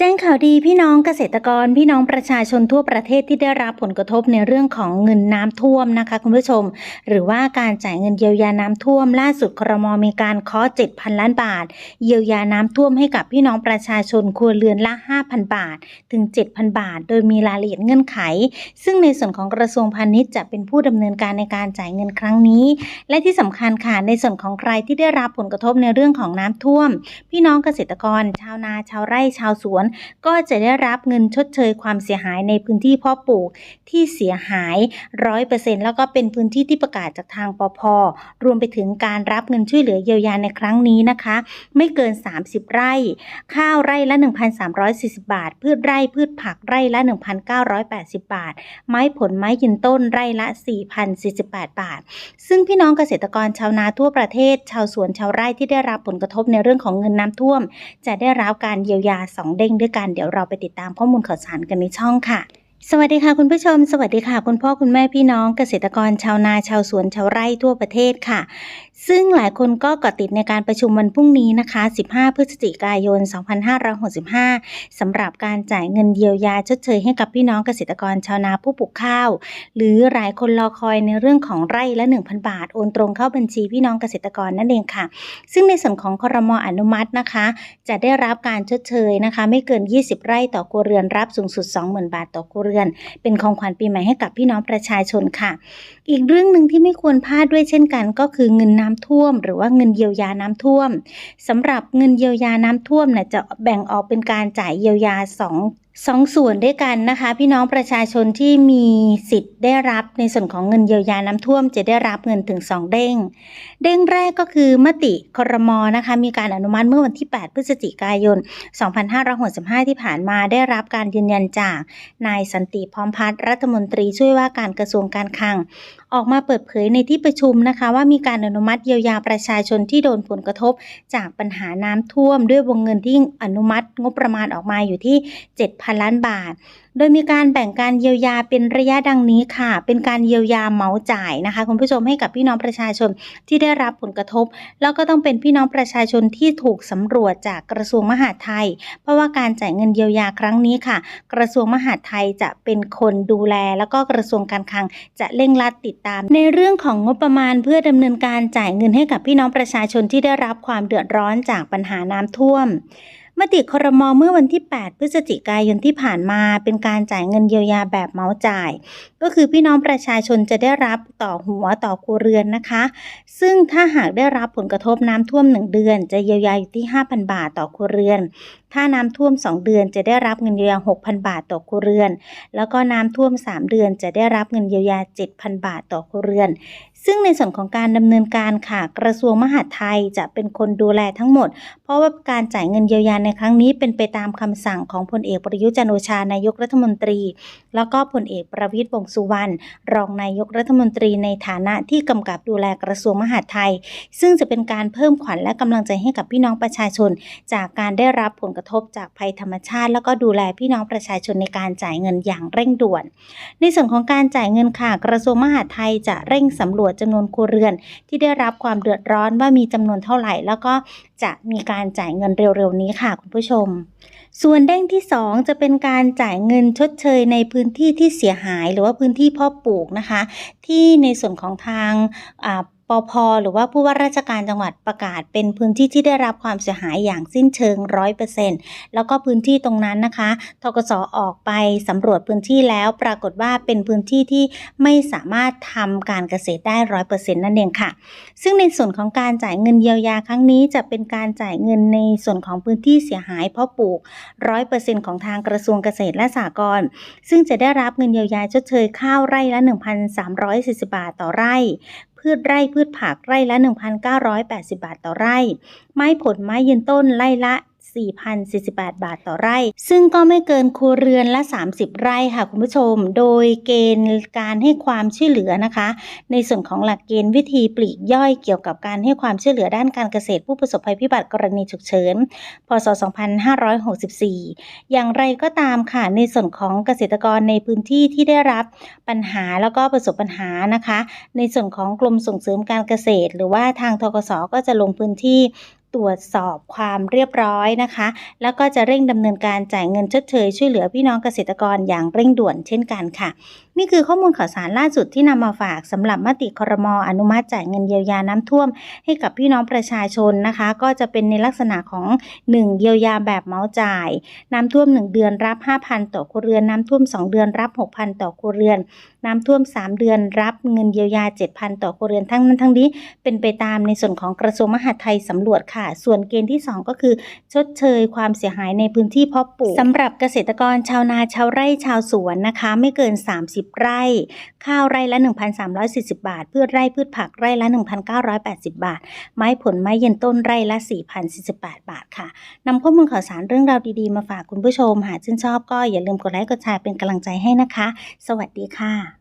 แจ้งข่าวดีพี่น้องเกษตรกรพี่น้องประชาชนทั่วประเทศที่ได้รับผลกระทบในเรื่องของเงินน้ำท่วมนะคะคุณผู้ชม หรือว่าการจ่ายเงินเยียวยาน้ำท่วม ล่าสุดครมมีการเคาะ7,000 ล้านบาท เยียวยาน้ำท่วมให้กับพี่น้องประชาชนครัวเรือนละ 5,000 บาท ถึง 7,000 บาท โดยมีรายละเอียดเงื่อนไข ซึ่งในส่วนของกระทรวงพาณิชย์จะเป็นผู้ดำเนินการในการจ่ายเงินครั้งนี้ และที่สำคัญค่ะในส่วนของใครที่ได้รับผลกระทบในเรื่องของน้ำท่วม พี่น้องเกษตรกร ชาวนาชาวไร่ชาวสวนก็จะได้รับเงินชดเชยความเสียหายในพื้นที่เพาะปลูกที่เสียหายร้อยเปอร์เซ็นแล้วก็เป็นพื้นที่ที่ประกาศจากทางปพรวมไปถึงการรับเงินช่วยเหลือเยียวยาในครั้งนี้นะคะ ไม่เกิน 30 ไร่ ข้าวไร่ละ 1,340 บาท พืชไร่พืชผักไร่ละ 1,980 บาท ไม้ผลไม้ยืนต้นไร่ละ 4,048 บาท ซึ่งพี่น้องเกษตรกรชาวนาทั่วประเทศ ชาวสวนชาวไร่ที่ได้รับผลกระทบในเรื่องของเงินน้ำท่วม จะได้รับการเยียวยา 2 เด้งด้วยกันเดี๋ยวเราไปติดตามข้อมูลข่าวสารกันในช่องค่ะ สวัสดีค่ะคุณผู้ชม สวัสดีค่ะ คุณพ่อคุณแม่พี่น้องเกษตรกรชาวนาชาวสวนชาวไร่ทั่วประเทศค่ะ ซึ่งหลายคนก็เกาะติดในการประชุมวันพรุ่งนี้นะคะ 15 พฤศจิกายน 2565สำหรับการจ่ายเงินเยียวยาชดเชยให้กับพี่น้องเกษตรกรชาวนาผู้ปลูกข้าว หรือหลายคนรอคอยในเรื่องของไร่ละ 1,000 บาท โอนตรงเข้าบัญชีพี่น้องเกษตรกรนั่นเองค่ะ ซึ่งในส่วนของครมอนุมัตินะคะ จะได้รับการชดเชยนะคะ ไม่เกิน 20 ไร่ต่อครัวเรือนรับสูงสุด 20,000 บาทต่อครัวเรือน เป็นของขวัญปีใหม่ให้กับพี่น้องประชาชนค่ะ อีกเรื่องหนึ่งที่ไม่ควรพลาดด้วยเช่นกัน ก็คือเงินน้ำท่วม หรือว่าเงินเยียวยาน้ำท่วมสำหรับเงินเยียวยาน้ำท่วมเนี่ยจะแบ่งออกเป็นการจ่ายเยียวยาสอง สองส่วนด้วยกันนะคะ พี่น้องประชาชนที่มีสิทธิ์ได้รับในส่วนของเงินเยียวยาน้ำท่วมจะได้รับเงินถึง 2 เด้ง เด้งแรกก็คือมติครมนะคะ มีการอนุมัติเมื่อวันที่ 8 พฤศจิกายน 2565 ที่ผ่านมาได้รับการยืนยันจากนายสันติพร้อมพัฒน์รัฐมนตรีช่วยว่าการกระทรวงการคลัง ออกมาเปิดเผยในที่ประชุมนะคะ ว่ามีการอนุมัติเยียวยาประชาชนที่โดนผลกระทบ จากปัญหาน้ำท่วม ด้วยวงเงินที่อนุมัติงบประมาณออกมาอยู่ที่7,000 ล้านบาท โดยมีการแบ่งการเยียวยาเป็นระยะดังนี้ค่ะ เป็นการเยียวยาเหมาจ่ายนะคะคุณผู้ชมให้กับพี่น้องประชาชนที่ได้รับผลกระทบ แล้วก็ต้องเป็นพี่น้องประชาชนที่ถูกสำรวจจากกระทรวงมหาดไทย เพราะว่าการจ่ายเงินเยียวยาครั้งนี้ค่ะ กระทรวงมหาดไทยจะเป็นคนดูแล แล้วก็กระทรวงการคลังจะเร่งรัดติดตาม ในเรื่องของงบประมาณเพื่อดำเนินการจ่ายเงินให้กับพี่น้องประชาชนที่ได้รับความเดือดร้อนจากปัญหาน้ำท่วม มติครมเมื่อวันที่ 8 พฤศจิกายนที่ผ่านมาเป็นการจ่ายเงินเยียวยาแบบเมาจ่าย ก็คือพี่น้องประชาชนจะได้รับต่อหัวต่อครัวเรือนนะคะ ซึ่งถ้าหากได้รับผลกระทบน้ำท่วม 1 เดือน จะเยียวยาอยู่ที่ 5,000 บาทต่อครัวเรือนถ้าน้ำท่วม 2 เดือนจะได้รับเงินเยียวยา6,000 บาทต่อครัวเรือน แล้วก็น้ำท่วม 3 เดือนจะได้รับเงินเยียวยา 7,000 บาทต่อครัวเรือน ซึ่งในส่วนของการดำเนินการค่ะ กระทรวงมหาดไทยจะเป็นคนดูแลทั้งหมด เพราะว่าการจ่ายเงินเยียวยาในครั้งนี้เป็นไปตามคำสั่งของพลเอกประยุจันโอชานายกรัฐมนตรี แล้วก็พลเอกประวิตรวงสุวรรณรองนายกรัฐมนตรีในฐานะที่กำกับดูแลกระทรวงมหาดไทย ซึ่งจะเป็นการเพิ่มขวัญและกำลังใจให้กับพี่น้องประชาชน จากการได้รับผลกระทบจากภัยธรรมชาติ แล้วก็ดูแลพี่น้องประชาชนในการจ่ายเงินอย่างเร่งด่วน ในส่วนของการจ่ายเงินค่ะ กระทรวงมหาดไทยจะเร่งสำรวจจำนวนครัวเรือน ที่ได้รับความเดือดร้อนว่ามีจำนวนเท่าไหร่ แล้วก็จะมีการจ่ายเงินเร็วๆนี้ค่ะคุณผู้ชม ส่วนเด้งที่ 2 จะเป็นการจ่ายเงินชดเชยในพื้นที่ที่เสียหาย หรือว่าพื้นที่พาะปลูกนะคะ ที่ในส่วนของทาง อ่าปพหรือว่าผู้ว่าราชการจังหวัดประกาศ เป็นพื้นที่ที่ได้รับความเสียหายอย่างสิ้นเชิง100%แล้วก็พื้นที่ตรงนั้นนะคะทกสออกไปสำรวจพื้นที่แล้ว ปรากฏว่าเป็นพื้นที่ที่ไม่สามารถทำการเกษตรได้100%นั่นเองค่ะ ซึ่งในส่วนของการจ่ายเงินเยียวยาครั้งนี้จะเป็นการจ่ายเงินในส่วนของพื้นที่เสียหายเพราะปลูก100%ของทางกระทรวงเกษตรและสหกรณ์ซึ่งจะได้รับเงินเยียวยาชดเชยข้าวไร่ละ 1,340 บาทต่อไร่ พืชไร่พืชผักไร่ละ 1,980 บาทต่อไร่ ไม้ผลไม้ยืนต้นไร่ละ 4,048 บาทต่อไร่ ซึ่งก็ไม่เกินครัวเรือนละ 30 ไร่ค่ะคุณผู้ชม โดยเกณฑ์การให้ความช่วยเหลือนะคะ ในส่วนของหลักเกณฑ์วิธีปลีกย่อยเกี่ยวกับการให้ความช่วยเหลือด้านการเกษตรผู้ประสบภัยพิบัติกรณีฉุกเฉิน พศ 2564 อย่างไรก็ตามค่ะในส่วนของเกษตรกรในพื้นที่ที่ได้รับปัญหาแล้วก็ประสบปัญหานะคะ ในส่วนของกรมส่งเสริมการเกษตร หรือว่าทางทกสก็จะลงพื้นที่ ตรวจสอบความเรียบร้อยนะคะ แล้วก็จะเร่งดำเนินการจ่ายเงินชดเชยช่วยเหลือพี่น้องเกษตรกรอย่างเร่งด่วนเช่นกันค่ะ นี่คือข้อมูลข่าวสารล่าสุดที่นำมาฝากสำหรับมติครมออนุมัติจ่ายเงินเยียวยาน้ำท่วม ให้กับพี่น้องประชาชนนะคะ ก็จะเป็นในลักษณะของ 1 เยียวยาแบบเมาจ่าย น้ำท่วม 1 เดือนรับ 5,000 ต่อครัวเรือน น้ำท่วม 2 เดือนรับ 6,000 ต่อครัวเรือน น้ำท่วม 3 เดือนรับเงินเยียวยา 7,000 ต่อครัวเรือนทั้งนั้นทั้งนี้เป็นไปตามในส่วนของกระทรวงมหาดไทยสำรวจค่ะ ส่วนเกณฑ์ที่ 2 ก็คือ ชดเชยความเสียหายในพื้นที่เพาะปลูกสำหรับเกษตรกรชาวนาชาวไร่ชาวสวนนะคะ ไม่เกิน 30ไร่ ข้าวไร่ละ 1,340 บาท พืชไร่พืชผักไร่ละ 1,980 บาท ไม้ผลไม้เย็นต้นไร่ละ 4,048 บาทค่ะนำข้อมูลข่าวสารเรื่องราวดีๆ มาฝากคุณผู้ชม หากชื่นชอบก็อย่าลืมกดไลค์กดแชร์เป็นกำลังใจให้นะคะ สวัสดีค่ะ